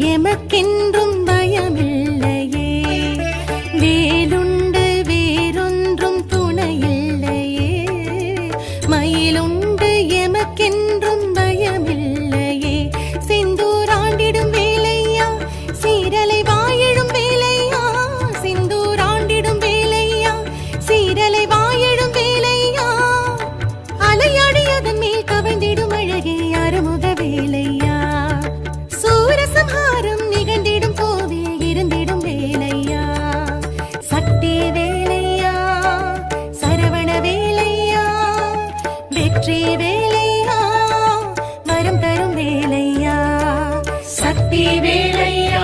எமக்கென்றும் பயமில்லையே. வேலுண்டு வேறொன்றும் துணையில்லையே. மயிலுண்டு எமக்கென்று வெற்றி வேலையா? வரம் தரும் வேலையா? சக்தி வேலையா?